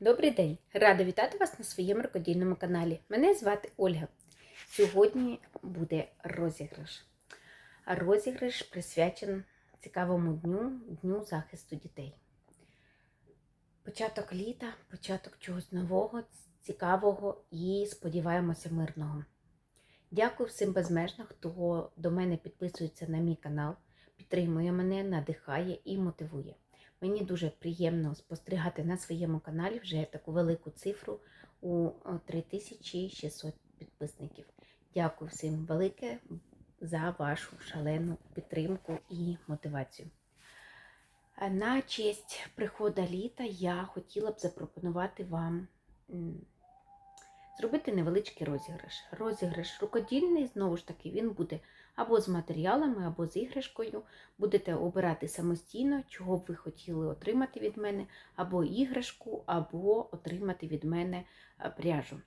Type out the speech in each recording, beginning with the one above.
Добрий день! Рада вітати вас на своєму рукодільному каналі. Мене звати Ольга. Сьогодні буде розіграш. Розіграш присвячений цікавому дню Дню захисту дітей. Початок літа, початок чогось нового, цікавого і, сподіваємося, мирного. Дякую всім безмежно, хто до мене підписується на мій канал, підтримує мене, надихає і мотивує. Мені дуже приємно спостерігати на своєму каналі вже таку велику цифру у 3600 підписників. Дякую всім велике за вашу шалену підтримку і мотивацію. На честь приходу літа я хотіла б запропонувати вам зробити невеличкий розіграш. Розіграш рукодільний, знову ж таки, він буде або з матеріалами, або з іграшкою. Будете обирати самостійно, чого б ви хотіли отримати від мене, або іграшку, або отримати від мене пряжу.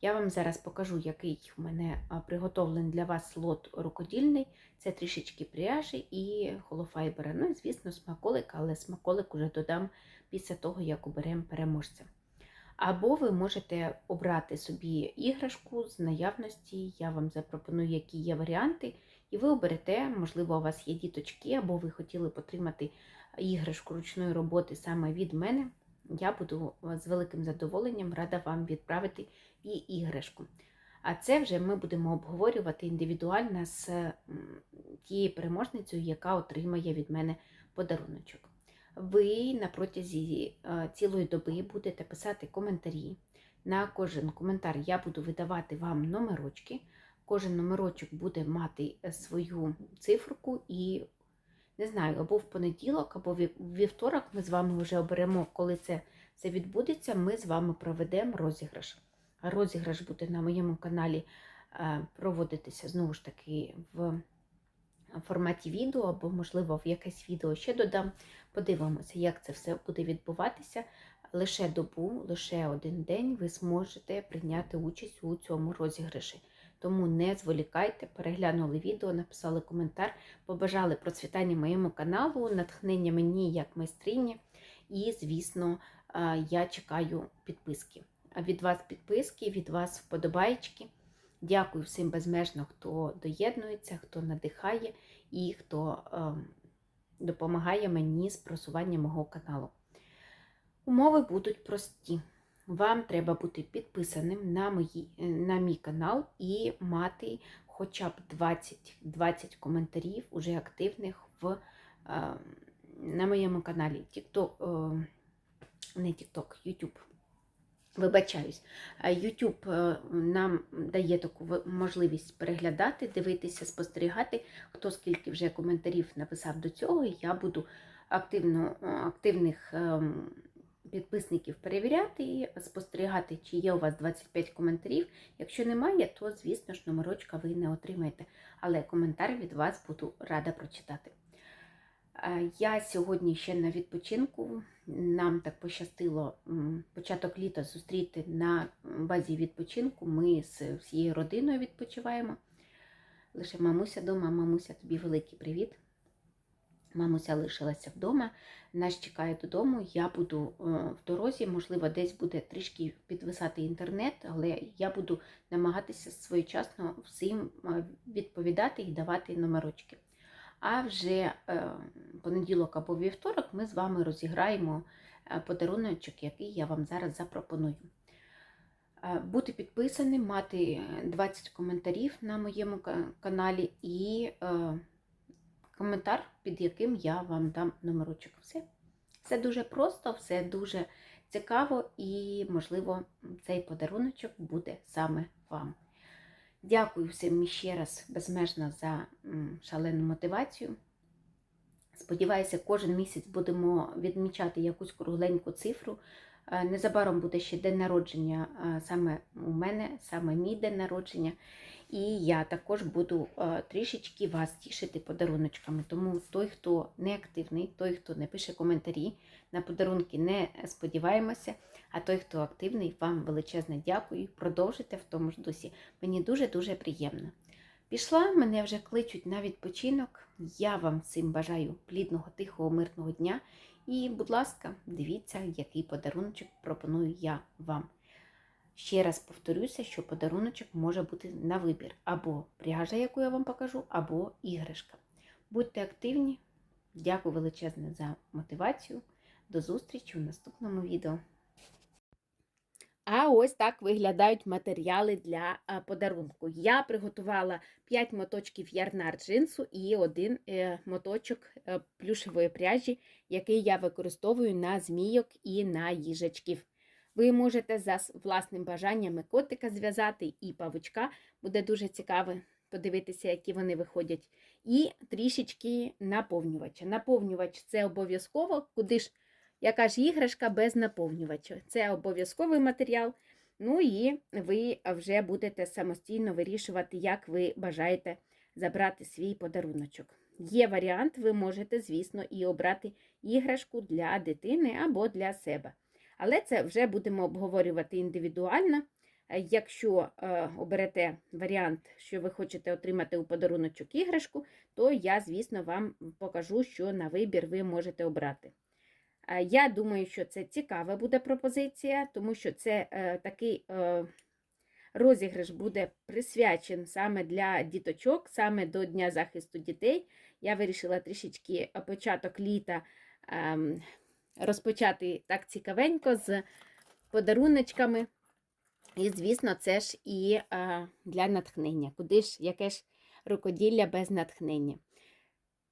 Я вам зараз покажу, який в мене а, приготовлений для вас слот рукодільний. Це трішечки пряжі і холофайбера. Ну і, звісно, смаколик, але смаколик уже додам після того, як оберемо переможця. Або ви можете обрати собі іграшку з наявності, я вам запропоную, які є варіанти, і ви оберете, можливо, у вас є діточки, або ви хотіли отримати іграшку ручної роботи саме від мене. Я буду з великим задоволенням рада вам відправити і іграшку. А це вже ми будемо обговорювати індивідуально з тією переможницею, яка отримає від мене подаруночок. Ви на протязі е, цілої доби будете писати коментарі. На кожен коментар я буду видавати вам номерочки. Кожен номерочок буде мати е, свою циферку і не знаю, або в понеділок, або вів- вівторок ми з вами вже оберемо, коли це, це відбудеться, ми з вами проведемо розіграш. Розіграш буде на моєму каналі е, проводитися знову ж таки в форматі відео, або, можливо, в якесь відео ще додам. Подивимося, як це все буде відбуватися. Лише добу, лише один день ви зможете прийняти участь у цьому розіграші. Тому не зволікайте, переглянули відео, написали коментар, побажали процвітання моєму каналу, натхнення мені як майстрині. І, звісно, я чекаю підписки. А від вас підписки, від вас вподобайки. Дякую всім безмежно, хто доєднується, хто надихає і хто ем, допомагає мені з просуванням мого каналу. Умови будуть прості. Вам треба бути підписаним на, мої, на мій канал і мати хоча б 20, 20 коментарів уже активних в, е, на моєму каналі. TikTok, е, не TikTok, YouTube. Вибачаюсь, YouTube е, нам дає таку можливість переглядати, дивитися, спостерігати, хто скільки вже коментарів написав до цього. Я буду активно, е, активних ем, підписників перевіряти і спостерігати, чи є у вас 25 коментарів. Якщо немає, то, звісно ж, номерочка ви не отримаєте. Але коментар від вас буду рада прочитати. Е, Я сьогодні ще на відпочинку. Нам так пощастило початок літа зустріти на базі відпочинку. Ми з всією родиною відпочиваємо. Лише мамуся вдома, мамуся, тобі великий привіт. Мамуся лишилася вдома, нас чекає додому. Я буду е, в дорозі, можливо, десь буде трішки підвисати інтернет, але я буду намагатися своєчасно всім е, відповідати і давати номерочки. А вже е, понеділок або вівторок ми з вами розіграємо е, подаруночок, який я вам зараз запропоную. Е, Бути підписаним, мати 20 коментарів на моєму каналі і коментар, під яким я вам дам номерочок. Все. Все дуже просто, все дуже цікаво і, можливо, цей подаруночок буде саме вам. Дякую всім ще раз безмежно за шалену мотивацію. Сподіваюся, кожен місяць будемо відмічати якусь кругленьку цифру. Е, Незабаром буде ще день народження е, саме у мене, саме мій день народження. І я також буду е, трішечки вас тішити подаруночками. Тому той, хто не активний, той, хто не пише коментарі, на подарунки не сподіваємося. А той, хто активний, вам величезне дякую. Продовжуйте в тому ж дусі. Мені дуже-дуже приємно. Пішла, мене вже кличуть на відпочинок. Я вам всім бажаю плідного, тихого, мирного дня І, будь ласка, дивіться, який подаруночок пропоную я вам. Ще раз повторюся, що подаруночок може бути на вибір або пряжа, яку я вам покажу, або іграшка. Будьте активні. Дякую величезне за мотивацію. До зустрічі у наступному відео. А ось так виглядають матеріали для подарунку. Я приготувала 5 моточків ярнар джинсу і один е, моточок е, плюшевої пряжі, який я використовую на змійок і на їжачків. Ви можете за власним бажанням котика зв'язати, і павучка. Буде дуже цікаво подивитися, які вони виходять. І трішечки наповнювача. Наповнювач це обов'язково, куди ж яка ж іграшка без наповнювача. Це обов'язковий матеріал. Ну і ви вже будете самостійно вирішувати, як ви бажаєте забрати свій подаруночок. Є варіант, ви можете, звісно, і обрати іграшку для дитини або для себе. Але це вже будемо обговорювати індивідуально. Якщо е, оберете варіант, що ви хочете отримати у подаруночок іграшку, то я, звісно, вам покажу, що на вибір ви можете обрати. Е, Я думаю, що це цікава буде пропозиція, тому що це е, такий е, розіграш буде присвячен саме для діточок, саме до Дня захисту дітей. Я вирішила трішечки початок літа ем, розпочати так цікавенько з подаруночками. І, звісно, це ж і для натхнення. Куди ж яке ж рукоділля без натхнення?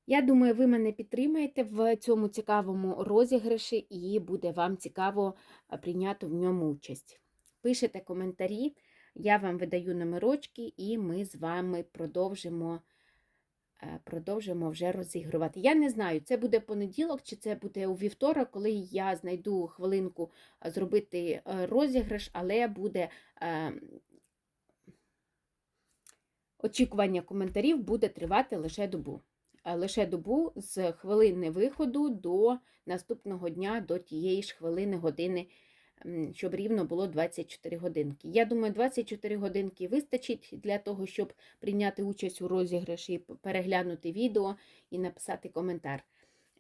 Я думаю, ви мене підтримаєте в цьому цікавому розіграші, і буде вам цікаво прийняти в ньому участь. Пишете коментарі, я вам видаю номерочки, і ми з вами продовжимо, е, продовжимо вже розігрувати. Я не знаю, це буде понеділок чи це буде у вівторок, коли я знайду хвилинку зробити е, розіграш, але буде. е, Очікування коментарів буде тривати лише добу лише добу з хвилини виходу до наступного дня, до тієї ж хвилини години, щоб рівно було 24 годинки. Я думаю, 24 годинки вистачить для того, щоб прийняти участь у розіграші, переглянути відео і написати коментар.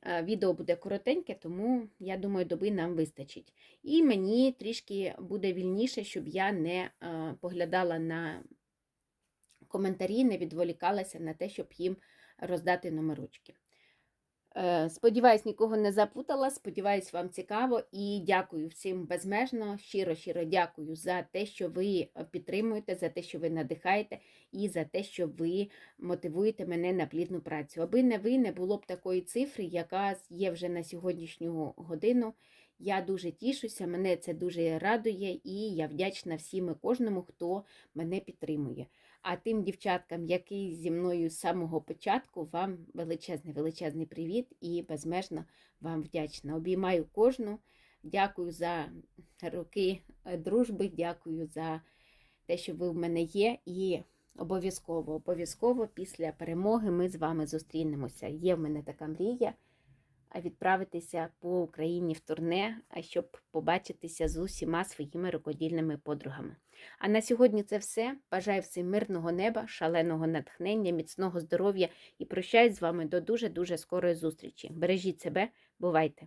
Е, Відео буде коротеньке, тому я думаю, доби нам вистачить. І мені трішки буде вільніше, щоб я не е, поглядала на коментарі, не відволікалася на те, щоб їм роздати номерочки. Е, Сподіваюсь, нікого не запутала. Сподіваюсь, вам цікаво і дякую всім безмежно. Щиро, щиро дякую за те, що ви підтримуєте, за те, що ви надихаєте, і за те, що ви мотивуєте мене на плідну працю. Аби не ви, не було б такої цифри, яка є вже на сьогоднішню годину. Я дуже тішуся, мене це дуже радує, і я вдячна всім і кожному, хто мене підтримує. А тим дівчаткам, які зі мною з самого початку, вам величезний, величезний привіт і безмежно вам вдячна. Обіймаю кожну. Дякую за роки е, дружби, дякую за те, що ви в мене є. І обов'язково, обов'язково після перемоги ми з вами зустрінемося. Є в мене така мрія відправитися по Україні в турне, а щоб побачитися з усіма своїми рукодільними подругами. А на сьогодні це все. Бажаю всім мирного неба, шаленого натхнення, міцного здоров'я і прощаюсь з вами до дуже-дуже скорої зустрічі. Бережіть себе, бувайте!